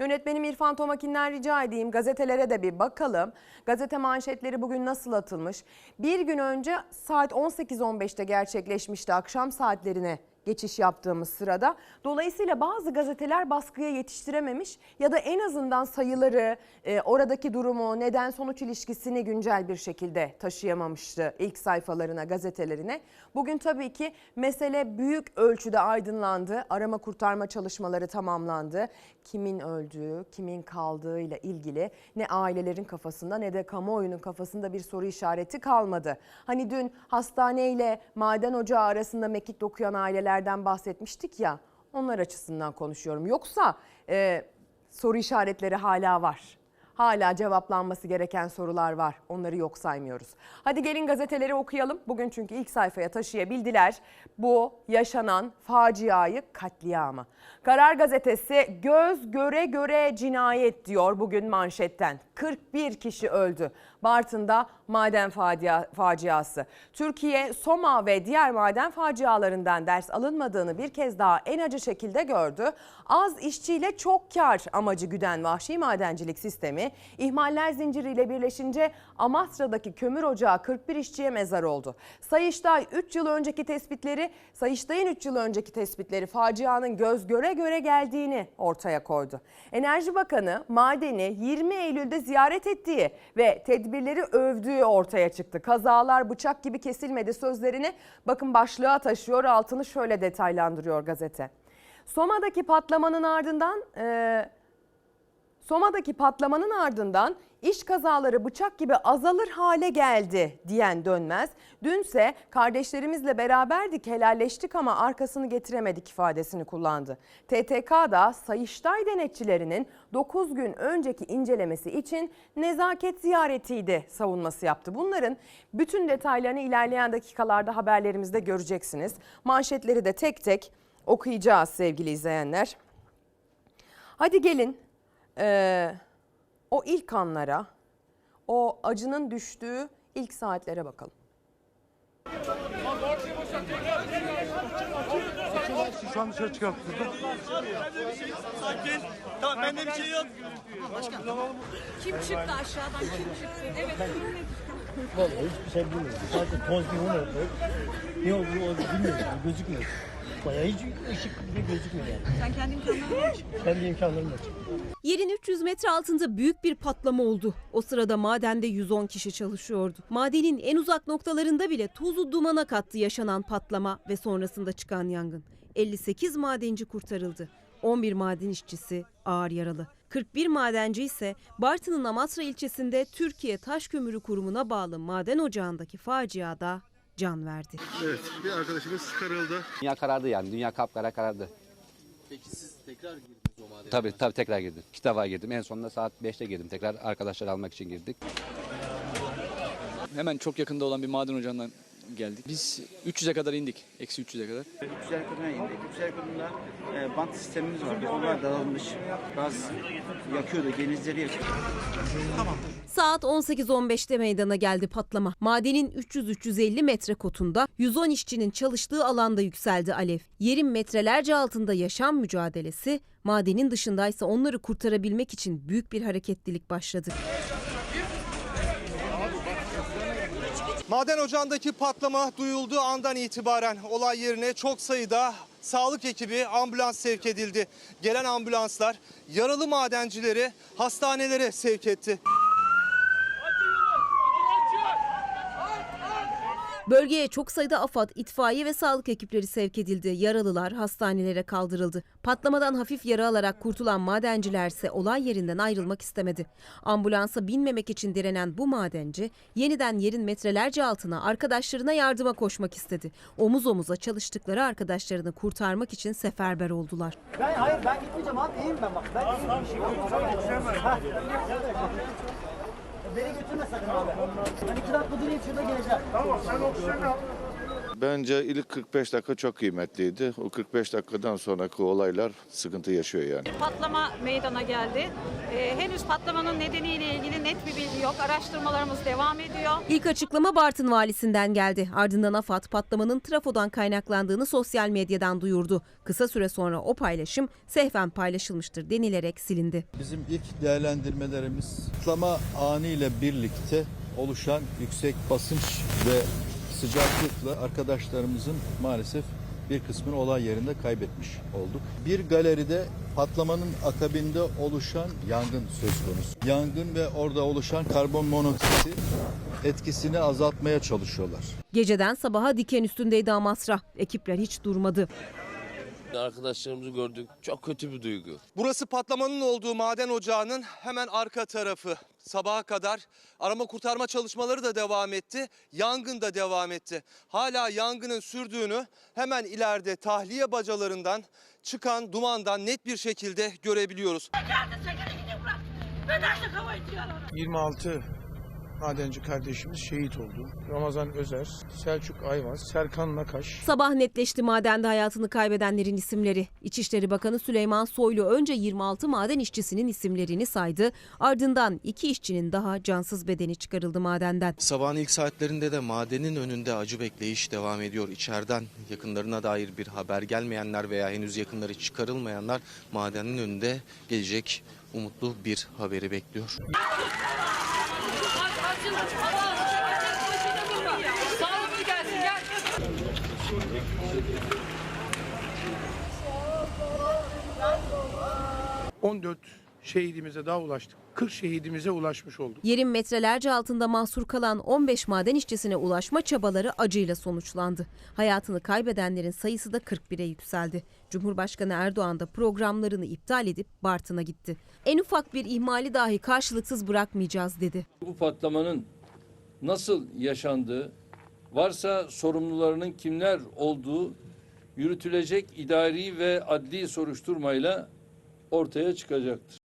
Yönetmenim İrfan Tomakin'den rica edeyim gazetelere de bir bakalım. Gazete manşetleri bugün nasıl atılmış? Bir gün önce saat 18.15'te gerçekleşmişti akşam saatlerine geçiş yaptığımız sırada. Dolayısıyla bazı gazeteler baskıya yetiştirememiş ya da en azından sayıları, e, oradaki durumu, neden sonuç ilişkisini güncel bir şekilde taşıyamamıştı ilk sayfalarına, gazetelerine. Bugün tabii ki mesele büyük ölçüde aydınlandı. Arama kurtarma çalışmaları tamamlandı. Kimin öldüğü, kimin kaldığıyla ilgili ne ailelerin kafasında ne de kamuoyunun kafasında bir soru işareti kalmadı. Hani dün hastaneyle maden ocağı arasında mekik dokuyan ailelerden bahsetmiştik ya. Onlar açısından konuşuyorum. Yoksa e, soru işaretleri hala var. Hala cevaplanması gereken sorular var. Onları yok saymıyoruz. Hadi gelin gazeteleri okuyalım. Bugün çünkü ilk sayfaya taşıyabildiler. Bu yaşanan faciayı katliamı. Karar gazetesi göz göre göre cinayet diyor bugün manşetten. 41 kişi öldü. Bartın'da maden facia- faciası. Türkiye, Soma ve diğer maden facialarından ders alınmadığını bir kez daha en acı şekilde gördü. Az işçiyle çok kar amacı güden vahşi madencilik sistemi ihmaller zinciriyle birleşince Amasra'daki kömür ocağı 41 işçiye mezar oldu. Sayıştay 3 yıl önceki tespitleri, Sayıştay'ın 3 yıl önceki tespitleri facianın göz göre göre geldiğini ortaya koydu. Enerji Bakanı madeni 20 Eylül'de ziyaret ettiği ve tedbirleri övdüğü ortaya çıktı. Kazalar bıçak gibi kesilmedi sözlerini bakın başlığa taşıyor altını şöyle detaylandırıyor gazete. Soma'daki patlamanın ardından e, Soma'daki patlamanın ardından iş kazaları bıçak gibi azalır hale geldi diyen Dönmez. Dünse kardeşlerimizle beraberdik helalleştik ama arkasını getiremedik ifadesini kullandı. TTK da Sayıştay denetçilerinin 9 gün önceki incelemesi için nezaket ziyaretiydi savunması yaptı. Bunların bütün detaylarını ilerleyen dakikalarda haberlerimizde göreceksiniz. Manşetleri de tek tek okuyacağız sevgili izleyenler. Hadi gelin ee, o ilk anlara, o acının düştüğü ilk saatlere bakalım. Şu an dışarı çıkarttık. Sakin. Tamam bende bir şey yok. Kim çıktı aşağıdan kim çıktı? Evet. Vallahi hiçbir şey bilmiyorum. Sadece toz gibi onu yapıyor. Ne olduğunu o bilmiyorum. Gözükmüyor. Bayağı hiç ışık bile gözükmüyor yani. Sen kendi imkanlarını aç. Kendi imkanlarımla çıktım. Yerin 300 metre altında büyük bir patlama oldu. O sırada madende 110 kişi çalışıyordu. Madenin en uzak noktalarında bile tozu dumana kattı yaşanan patlama ve sonrasında çıkan yangın. 58 madenci kurtarıldı. 11 maden işçisi ağır yaralı. 41 madenci ise Bartın'ın Amasra ilçesinde Türkiye Taş Kömürü Kurumu'na bağlı maden ocağındaki faciada can verdi. Evet bir arkadaşımız karıldı. Dünya karardı yani. Dünya kapkara karardı. Peki siz tekrar girdiniz o madene. Tabii tabii tekrar girdim. İki defa girdim. En sonunda saat 5'te girdim. Tekrar arkadaşlar almak için girdik. Hemen çok yakında olan bir maden ocağından geldik. Biz 300'e kadar indik. Eksi 300'e kadar. Üçer kadına indik. Üçer kadında e, bant sistemimiz vardı. Onlar dağılmış. Gaz yakıyordu. Genizleri yakıyordu. Saat 18.15'te meydana geldi patlama. Madenin 300-350 metre kotunda 110 işçinin çalıştığı alanda yükseldi alev. Yerin metrelerce altında yaşam mücadelesi, madenin dışındaysa onları kurtarabilmek için büyük bir hareketlilik başladı. Maden ocağındaki patlama duyulduğu andan itibaren olay yerine çok sayıda sağlık ekibi ambulans sevk edildi. Gelen ambulanslar yaralı madencileri hastanelere sevk etti. Bölgeye çok sayıda AFAD, itfaiye ve sağlık ekipleri sevk edildi. Yaralılar hastanelere kaldırıldı. Patlamadan hafif yara alarak kurtulan madencilerse olay yerinden ayrılmak istemedi. Ambulansa binmemek için direnen bu madenci yeniden yerin metrelerce altına arkadaşlarına yardıma koşmak istedi. Omuz omuza çalıştıkları arkadaşlarını kurtarmak için seferber oldular. Ben hayır ben gitmeyeceğim abi. İyiyim ben bak. Ben iyiyim. Ha. Beni götürme sakın abi. Ben iki dakika durayım şurada geleceğim. Bence ilk 45 dakika çok kıymetliydi. O 45 dakikadan sonraki olaylar sıkıntı yaşıyor yani. Patlama meydana geldi. Ee, henüz patlamanın nedeniyle ilgili net bir bilgi yok. Araştırmalarımız devam ediyor. İlk açıklama Bartın valisinden geldi. Ardından AFAD patlamanın trafodan kaynaklandığını sosyal medyadan duyurdu. Kısa süre sonra o paylaşım sehven paylaşılmıştır denilerek silindi. Bizim ilk değerlendirmelerimiz patlama anı ile birlikte oluşan yüksek basınç ve sıcaklıkla arkadaşlarımızın maalesef bir kısmını olay yerinde kaybetmiş olduk. Bir galeride patlamanın akabinde oluşan yangın söz konusu. Yangın ve orada oluşan karbon monoksiti etkisini azaltmaya çalışıyorlar. Geceden sabaha diken üstündeydi Amasra. Ekipler hiç durmadı. Arkadaşlarımızı gördük. Çok kötü bir duygu. Burası patlamanın olduğu maden ocağının hemen arka tarafı. Sabaha kadar arama kurtarma çalışmaları da devam etti. Yangın da devam etti. Hala yangının sürdüğünü hemen ileride tahliye bacalarından çıkan dumandan net bir şekilde görebiliyoruz. 26 madenci kardeşimiz şehit oldu. Ramazan Özer, Selçuk Ayvaz, Serkan Nakaş, Sabah netleşti madende hayatını kaybedenlerin isimleri. İçişleri Bakanı Süleyman Soylu önce 26 maden işçisinin isimlerini saydı. Ardından iki işçinin daha cansız bedeni çıkarıldı madenden. Sabahın ilk saatlerinde de madenin önünde acı bekleyiş devam ediyor. İçeriden yakınlarına dair bir haber gelmeyenler veya henüz yakınları çıkarılmayanlar madenin önünde gelecek umutlu bir haberi bekliyor. Sağlıklı gelsin gel. ...14 şehidimize daha ulaştık. 40 şehidimize ulaşmış olduk. Yerin metrelerce altında mahsur kalan 15 maden işçisine ulaşma çabaları acıyla sonuçlandı. Hayatını kaybedenlerin sayısı da 41'e yükseldi. Cumhurbaşkanı Erdoğan da programlarını iptal edip Bartın'a gitti. En ufak bir ihmali dahi karşılıksız bırakmayacağız dedi. Bu patlamanın nasıl yaşandığı, varsa sorumlularının kimler olduğu yürütülecek idari ve adli soruşturmayla ortaya çıkacaktır.